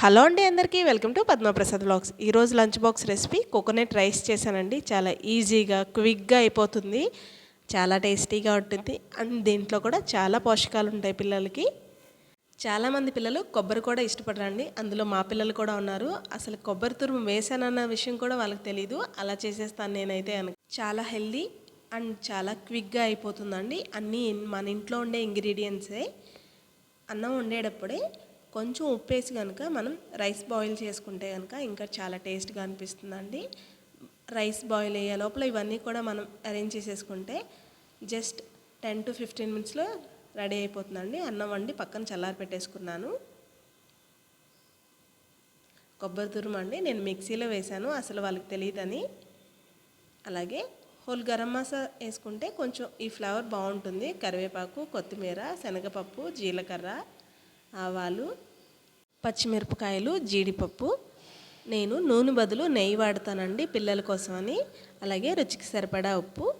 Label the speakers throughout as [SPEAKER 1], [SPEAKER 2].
[SPEAKER 1] Hello అండి అందరికీ welcome to Padmaprasad blogs. ఈరోజు lunch box recipe coconut rice చేశానండి. చాలా ఈజీగా క్విక్గా అయిపోతుంది. చాలా టేస్టీగా ఉంటుంది. అండ్ దీంట్లో కూడా చాలా పోషకాలు ఉంటాయి పిల్లలకి. చాలామంది పిల్లలు కొబ్బరి కూడా ఇష్టపడరండి. అందులో మా పిల్లలు కూడా ఉన్నారు. అసలు కొబ్బరి తురుము వేసానన్న విషయం కూడా వాళ్ళకి తెలియదు అలా చేసేస్తాను నేనైతే అను. చాలా హెల్దీ అండ్ చాలా క్విక్గా అయిపోతుందండి. అన్నీ మన ఇంట్లో ఉండే ఇంగ్రీడియంట్సే. అన్నం వండేటప్పుడే కొంచెం ఉప్పేసి కనుక మనం రైస్ బాయిల్ చేసుకుంటే కనుక ఇంకా చాలా టేస్ట్గా అనిపిస్తుందండి. రైస్ బాయిల్ అయ్యే లోపల ఇవన్నీ కూడా మనం అరేంజ్ చేసేసుకుంటే జస్ట్ టెన్ టు ఫిఫ్టీన్ మినిట్స్లో రెడీ అయిపోతుందండి. అన్నం వండి పక్కన చల్లారి పెట్టేసుకున్నాను. కొబ్బరి తురుము అండి. నేను మిక్సీలో వేశాను. అసలు వాళ్ళకి తెలియదని. అలాగే హోల్ గరం మసా వేసుకుంటే కొంచెం ఈ ఫ్లేవర్ బాగుంటుంది. కరివేపాకు కొత్తిమీర శనగపప్పు జీలకర్ర ఆవాలు పచ్చిమిరపకాయలు జీడిపప్పు. నేను నూనె బదులు నెయ్యి వాడతానండి పిల్లల కోసమని. అలాగే రుచికి సరిపడా ఉప్పు.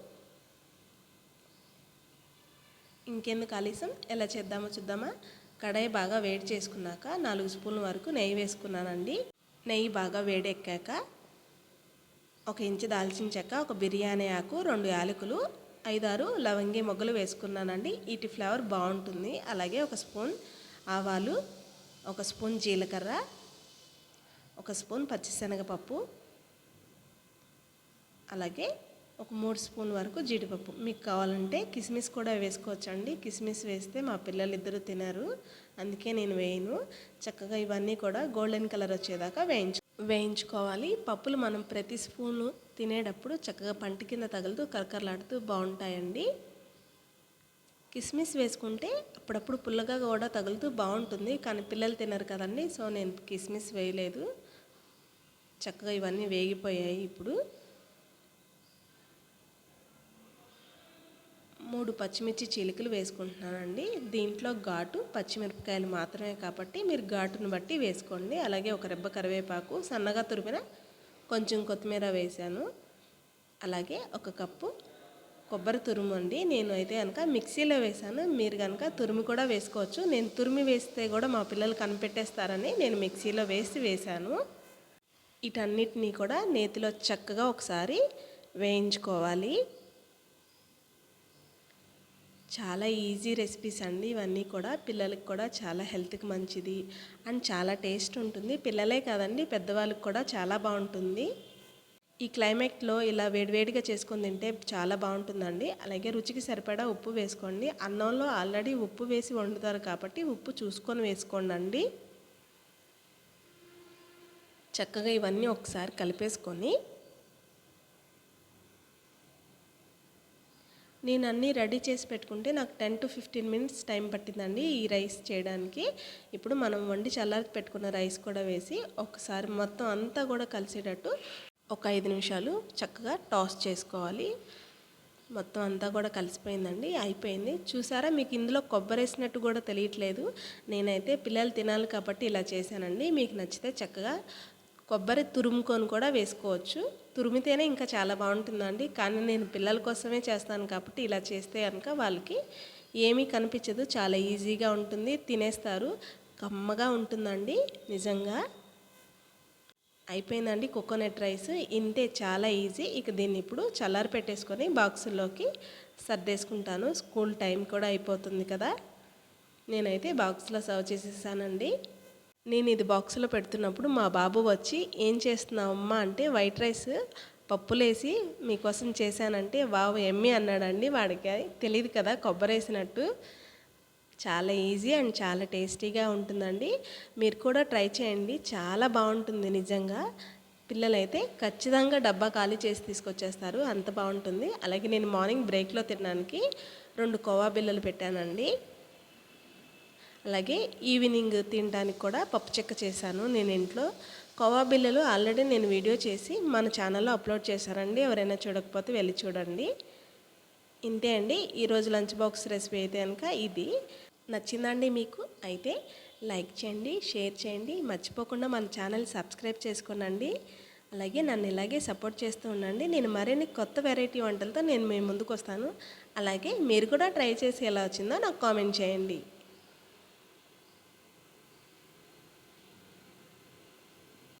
[SPEAKER 1] ఇంకెందుకు ఆలస్యం? ఎలా చేద్దామో చూద్దామా? కడాయి బాగా వేడి చేసుకున్నాక నాలుగు స్పూన్ల వరకు నెయ్యి వేసుకున్నానండి. నెయ్యి బాగా వేడెక్కాక ఒక ఇంచు దాల్చిన చెక్క ఒక బిర్యానీ ఆకు రెండు యాలకులు ఐదారు లవంగి మొగ్గలు వేసుకున్నానండి. వీటి ఫ్లేవర్ బాగుంటుంది. అలాగే ఒక స్పూన్ ఆవాలు ఒక స్పూన్ జీలకర్ర ఒక స్పూన్ పచ్చిశనగపప్పు అలాగే ఒక మూడు స్పూన్ వరకు జీడిపప్పు. మీకు కావాలంటే కిస్మిస్ కూడా వేసుకోవచ్చండి. కిస్మిస్ వేస్తే మా పిల్లలు ఇద్దరు తినరు. అందుకే నేను వేయను. చక్కగా ఇవన్నీ కూడా గోల్డెన్ కలర్ వచ్చేదాకా వేయించు వేయించుకోవాలి. పప్పులు మనం ప్రతి స్పూను తినేటప్పుడు చక్కగా పంట కింద తగులుతూ కరకరలాడుతూ బాగుంటాయండి. కిస్మిస్ వేసుకుంటే అప్పుడప్పుడు పుల్లగా కూడా తగులుతూ బాగుంటుంది. కానీ పిల్లలు తినరు కదండి. సో నేను కిస్మిస్ వేయలేదు. చక్కగా ఇవన్నీ వేగిపోయాయి ఇప్పుడు. మూడు పచ్చిమిర్చి చిలుకలు వేసుకుంటున్నానండి. దీంట్లో ఘాటు పచ్చిమిరపకాయలు మాత్రమే కాబట్టి మీరు ఘాటును బట్టి వేసుకోండి. అలాగే ఒక రెబ్బ కరివేపాకు సన్నగా తురిపిన కొంచెం కొత్తిమీర వేసాను అలాగే ఒక కప్పు కొబ్బరి తురుము అండి. నేను అయితే కనుక మిక్సీలో వేసాను మీరు కనుక తురుము కూడా వేసుకోవచ్చు. నేను తురిమి వేస్తే కూడా మా పిల్లలు కనిపెట్టేస్తారని నేను మిక్సీలో వేసి వేశాను. వీటన్నిటినీ కూడా నేతిలో చక్కగా ఒకసారి వేయించుకోవాలి. చాలా ఈజీ రెసిపీస్ అండి. ఇవన్నీ కూడా పిల్లలకి కూడా చాలా హెల్త్కి మంచిది. అండ్ చాలా టేస్ట్ ఉంటుంది. పిల్లలే కాదండి పెద్దవాళ్ళకి కూడా చాలా బాగుంటుంది. ఈ క్లైమేట్లో ఇలా వేడివేడిగా చేసుకొని తింటే చాలా బాగుంటుందండి. అలాగే రుచికి సరిపడా ఉప్పు వేసుకోండి. అన్నంలో ఆల్రెడీ ఉప్పు వేసి వండుతారు కాబట్టి ఉప్పు చూసుకొని వేసుకోండి అండి చక్కగా ఇవన్నీ ఒకసారి కలిపేసుకొని నేను అన్నీ రెడీ చేసి పెట్టుకుంటే నాకు ten to fifteen minutes time పట్టిందండి ఈ రైస్ చేయడానికి. ఇప్పుడు మనం వండి చల్లారి పెట్టుకున్న రైస్ కూడా వేసి ఒకసారి మొత్తం అంతా కూడా కలిసేటట్టు ఒక ఐదు నిమిషాలు చక్కగా టాస్ చేసుకోవాలి. మొత్తం అంతా కూడా కలిసిపోయిందండి అయిపోయింది. చూసారా మీకు ఇందులో కొబ్బరి వేసినట్టు కూడా తెలియట్లేదు. నేనైతే పిల్లలు తినాలి కాబట్టి ఇలా చేశానండి. మీకు నచ్చితే చక్కగా కొబ్బరి తురుముకొని కూడా వేసుకోవచ్చు. తురిమితేనే ఇంకా చాలా బాగుంటుందండి. కానీ నేను పిల్లల కోసమే చేస్తాను కాబట్టి ఇలా చేస్తే కనుక వాళ్ళకి ఏమీ కనిపించదు. చాలా ఈజీగా ఉంటుంది. తినేస్తారు. కమ్మగా ఉంటుందండి. నిజంగా అయిపోయిందండి కోకోనట్ రైస్ ఇంతే చాలా ఈజీ ఇక దీన్ని ఇప్పుడు చల్లారి పెట్టేసుకొని బాక్సుల్లోకి సర్దేసుకుంటాను. స్కూల్ టైం కూడా అయిపోతుంది కదా. నేనైతే బాక్స్లో సర్వ్ చేసేసానండి. నేను ఇది బాక్స్లో పెడుతున్నప్పుడు మా బాబు వచ్చి ఏం చేస్తున్నావమ్మా అంటే వైట్ రైస్ పప్పులేసి మీకోసం చేశానంటే బాబు ఎమ్మి అన్నాడండి. వాడికి తెలియదు కదా కొబ్బరి వేసినట్టు చాలా ఈజీ అండ్ చాలా టేస్టీగా ఉంటుందండి. మీరు కూడా ట్రై చేయండి. చాలా బాగుంటుంది నిజంగా. పిల్లలైతే ఖచ్చితంగా డబ్బా ఖాళీ చేసి తీసుకొచ్చేస్తారు. అంత బాగుంటుంది. అలాగే నేను మార్నింగ్ బ్రేక్లో తినడానికి రెండు కోవా బిల్లలు పెట్టానండి. అలాగే ఈవినింగ్ తినడానికి కూడా పప్పు చెక్క చేశాను. నేను ఇంట్లో కోవా బిల్లలు ఆల్రెడీ నేను వీడియో చేసి మన ఛానల్లో అప్లోడ్ చేశారండి. ఎవరైనా చూడకపోతే వెళ్ళి చూడండి. ఇంతే అండి. ఈరోజు లంచ్ బాక్స్ రెసిపీ అయితే కనుక ఇది. నచ్చిందండి మీకు అయితే లైక్ చేయండి షేర్ చేయండి. మర్చిపోకుండా మన ఛానల్ సబ్స్క్రైబ్ చేసుకోనండి. అలాగే నన్ను ఇలాగే సపోర్ట్ చేస్తూ ఉండండి. నేను మరిన్ని కొత్త వెరైటీ వంటలతో నేను మీ ముందుకు వస్తాను అలాగే మీరు కూడా ట్రై చేసి ఎలా వచ్చిందో నాకు కామెంట్ చేయండి.